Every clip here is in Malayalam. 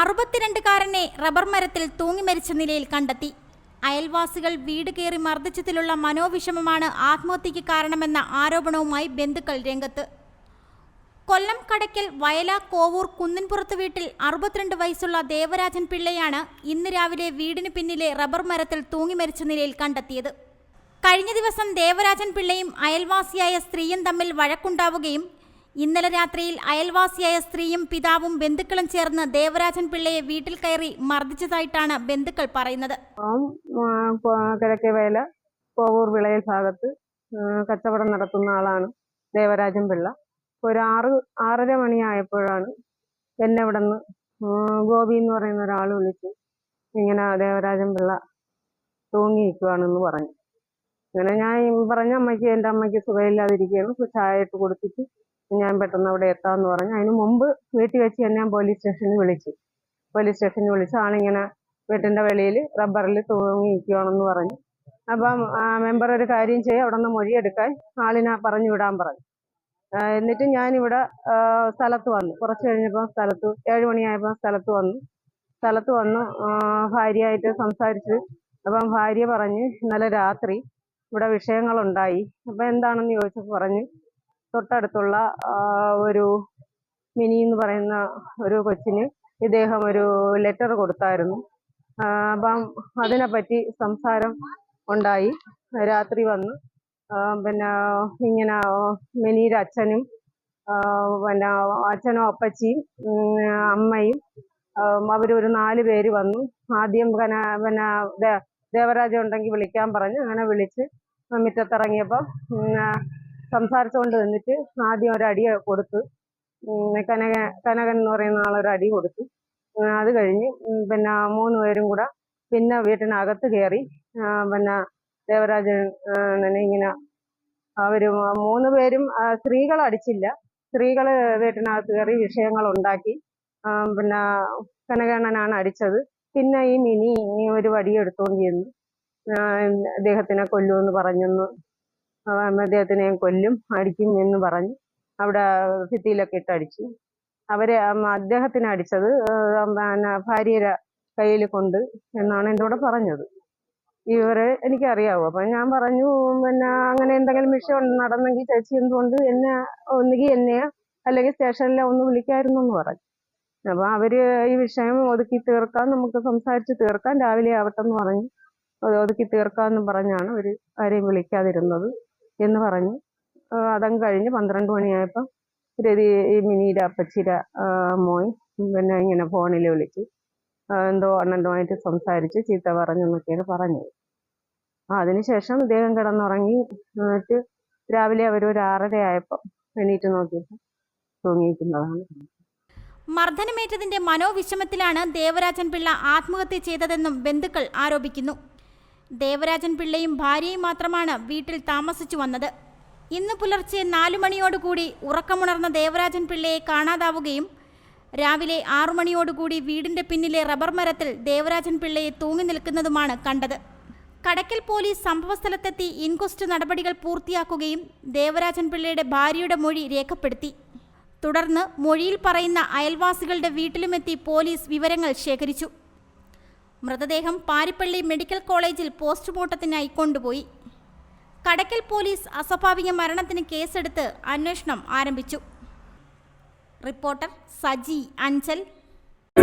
അറുപത്തിരണ്ടുകാരനെ റബ്ബർ മരത്തിൽ തൂങ്ങി മരിച്ച നിലയിൽ കണ്ടെത്തി. അയൽവാസികൾ വീട് കയറി മർദ്ദിച്ചതിലുള്ള മനോവിഷമമാണ് ആത്മഹത്യയ്ക്ക് കാരണമെന്ന ആരോപണവുമായി ബന്ധുക്കൾ രംഗത്ത്. കൊല്ലം കടയ്ക്കൽ വയല കോവൂർ കുന്നിൻപുറത്ത് വീട്ടിൽ അറുപത്തിരണ്ട് വയസ്സുള്ള ദേവരാജൻ പിള്ളയാണ് ഇന്ന് രാവിലെ വീടിന് പിന്നിലെ റബ്ബർ മരത്തിൽ തൂങ്ങി മരിച്ച നിലയിൽ കണ്ടെത്തിയത്. കഴിഞ്ഞ ദിവസം ദേവരാജൻ പിള്ളയും അയൽവാസിയായ സ്ത്രീയും തമ്മിൽ വഴക്കുണ്ടാവുകയും ഇന്നലെ രാത്രിയിൽ അയൽവാസിയായ സ്ത്രീയും പിതാവും ബന്ധുക്കളും ചേർന്ന് ദേവരാജൻ പിള്ളയെ വീട്ടിൽ കയറി മർദ്ദിച്ചതായിട്ടാണ് ബന്ധുക്കൾ പറയുന്നത്. കിഴക്കേവേല കോവൂർ വിളയൽ ഭാഗത്ത് കച്ചവടം നടത്തുന്ന ആളാണ് ദേവരാജൻ പിള്ള. ഒരു ആറ് ആറര മണിയായപ്പോഴാണ് എന്നെ ഇവിടെ നിന്ന് ഗോപി എന്ന് പറയുന്ന ഒരാൾ വിളിച്ച് ഇങ്ങനെ ദേവരാജൻ പിള്ള തൂങ്ങിയിരിക്കുവാണെന്ന് പറഞ്ഞു. അങ്ങനെ ഞാൻ പറഞ്ഞ അമ്മയ്ക്ക് എന്റെ അമ്മയ്ക്ക് സുഖമില്ലാതിരിക്കുകയാണ്. ചായ ഇട്ട് കൊടുത്തിട്ട് ഞാൻ പെട്ടെന്ന് അവിടെ എത്താമെന്ന് പറഞ്ഞു. അതിന് മുമ്പ് വീട്ടിൽ വെച്ച് എന്നെ പോലീസ് സ്റ്റേഷനിൽ വിളിച്ചു. പോലീസ് സ്റ്റേഷനിൽ വിളിച്ച് ആളിങ്ങനെ വീട്ടിന്റെ വെളിയിൽ റബ്ബറിൽ തൂങ്ങി നിൽക്കുകയാണെന്ന് പറഞ്ഞു. അപ്പം മെമ്പർ ഒരു കാര്യം ചെയ്യും അവിടെ നിന്ന് മൊഴിയെടുക്കാൻ ആളിനെ പറഞ്ഞു വിടാൻ പറഞ്ഞു. എന്നിട്ട് ഞാനിവിടെ സ്ഥലത്ത് വന്നു. കുറച്ച് കഴിഞ്ഞപ്പോൾ സ്ഥലത്ത് ഏഴ് മണിയായപ്പോൾ സ്ഥലത്ത് വന്നു. സ്ഥലത്ത് വന്നു ഭാര്യയായിട്ട് സംസാരിച്ച് അപ്പം ഭാര്യ പറഞ്ഞ് ഇന്നലെ രാത്രി ഇവിടെ വിഷയങ്ങളുണ്ടായി. അപ്പം എന്താണെന്ന് ചോദിച്ചപ്പോൾ പറഞ്ഞ് തൊട്ടടുത്തുള്ള ഒരു മിനി എന്ന് പറയുന്ന ഒരു കൊച്ചിന് ഇദ്ദേഹം ഒരു ലെറ്റർ കൊടുത്തായിരുന്നു. അപ്പം അതിനെപ്പറ്റി സംസാരം ഉണ്ടായി. രാത്രി വന്ന്. പിന്നെ ഇങ്ങനെ മിനിയുടെ അച്ഛനും പിന്നെ അച്ഛനും അപ്പച്ചിയും അമ്മയും അവരൊരു നാല് പേര് വന്നു. ആദ്യം പിന്നെ പിന്നെ ദേവരാജ ഉണ്ടെങ്കിൽ വിളിക്കാൻ പറഞ്ഞു. അങ്ങനെ വിളിച്ച് മുറ്റത്തിറങ്ങിയപ്പോൾ സംസാരിച്ചുകൊണ്ട് നിന്നിട്ട് ആദ്യം ഒരു അടി കൊടുത്ത് കനക കനകൻ എന്ന് പറയുന്ന ആളൊരു അടി കൊടുത്തു. അത് കഴിഞ്ഞ് പിന്നെ മൂന്ന് പേരും കൂടെ പിന്നെ വീട്ടിനകത്ത് കയറി പിന്നെ ദേവരാജൻ ഇങ്ങനെ അവർ മൂന്ന് പേരും സ്ത്രീകൾ അടിച്ചില്ല. സ്ത്രീകൾ വീട്ടിനകത്ത് കയറി വിഷയങ്ങൾ ഉണ്ടാക്കി. പിന്നെ കനകണ്ണനാണ് അടിച്ചത്. പിന്നെ ഈ മിനി ഒരു വടി ചെന്ന് അദ്ദേഹത്തിനെ കൊല്ലുമെന്ന് പറഞ്ഞെന്ന് അദ്ദേഹത്തിനെ കൊല്ലും അടിക്കും എന്ന് പറഞ്ഞ്. അവിടെ ഭിത്തിയിലൊക്കെ ഇട്ട് അടിച്ചു. അവരെ അദ്ദേഹത്തിന് അടിച്ചത് ഭാര്യയുടെ കയ്യിൽ കൊണ്ട് എന്നാണ് എന്നോട് പറഞ്ഞത്. ഇവരെ എനിക്കറിയാവൂ. അപ്പൊ ഞാൻ പറഞ്ഞു പിന്നെ അങ്ങനെ എന്തെങ്കിലും വിഷയം നടന്നെങ്കിൽ ചേച്ചി എന്തുകൊണ്ട് എന്നെ ഒന്നുകിൽ എന്നെ അല്ലെങ്കിൽ സ്റ്റേഷനിലെ ഒന്ന് വിളിക്കായിരുന്നു എന്ന് പറഞ്ഞു. അപ്പൊ അവർ ഈ വിഷയം ഒതുക്കി തീർക്കാൻ നമുക്ക് സംസാരിച്ച് തീർക്കാൻ രാവിലെ ആവട്ടെ എന്ന് പറഞ്ഞു. ഒതുക്കി തീർക്കാമെന്നും പറഞ്ഞാണ് അവർ ആരെയും വിളിക്കാതിരുന്നത്. എന്ന് പറഞ്ഞു. അതങ്ങ് കഴിഞ്ഞ് പന്ത്രണ്ട് മണിയായപ്പോൾ രതി ഈ മിനിയുടെ അപ്പച്ചിര മോൻ പിന്നെ ഇങ്ങനെ ഫോണിൽ വിളിച്ച് എന്തോ അണ്ണന്റുമായിട്ട് സംസാരിച്ച് ചീത്ത പറഞ്ഞു എന്നൊക്കെയാണ് പറഞ്ഞത് അതിനുശേഷം ഇദ്ദേഹം കിടന്നുറങ്ങി. എന്നിട്ട് രാവിലെ അവർ ഒരു ആറര ആയപ്പോൾ എണീറ്റ് നോക്കിയപ്പോൾ തൂങ്ങിയിരിക്കുന്നതാണ്. മർദ്ദനമേറ്റതിന്റെ മനോവിഷമത്തിലാണ് ദേവരാജൻ പിള്ള ആത്മഹത്യ ചെയ്തതെന്നും ബന്ധുക്കൾ ആരോപിക്കുന്നു. ദേവരാജൻ പിള്ളയും ഭാര്യയും മാത്രമാണ് വീട്ടിൽ താമസിച്ചു വന്നത്. ഇന്ന് പുലർച്ചെ നാലു മണിയോടുകൂടി ഉറക്കമുണർന്ന ദേവരാജൻ പിള്ളയെ കാണാതാവുകയും രാവിലെ ആറു മണിയോടുകൂടി വീടിന്റെ പിന്നിലെ റബ്ബർ മരത്തിൽ ദേവരാജൻ പിള്ളയെ തൂങ്ങി നിൽക്കുന്നതുമാണ് കണ്ടത്. കടക്കൽ പോലീസ് സംഭവസ്ഥലത്തെത്തി ഇൻക്വസ്റ്റ് നടപടികൾ പൂർത്തിയാക്കുകയും ദേവരാജൻ പിള്ളയുടെ ഭാര്യയുടെ മൊഴി രേഖപ്പെടുത്തി. തുടർന്ന് മൊഴിയിൽ പറയുന്ന അയൽവാസികളുടെ വീട്ടിലുമെത്തി പോലീസ് വിവരങ്ങൾ ശേഖരിച്ചു. മൃതദേഹം പാരിപ്പള്ളി മെഡിക്കൽ കോളേജിൽ പോസ്റ്റ്മോർട്ടത്തിനായി കൊണ്ടുപോയി. കടക്കൽ പോലീസ് അസ്വാഭാവിക മരണത്തിന് കേസെടുത്ത് അന്വേഷണം ആരംഭിച്ചു. റിപ്പോർട്ടർ സജി അഞ്ചൽ.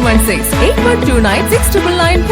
916 8129 699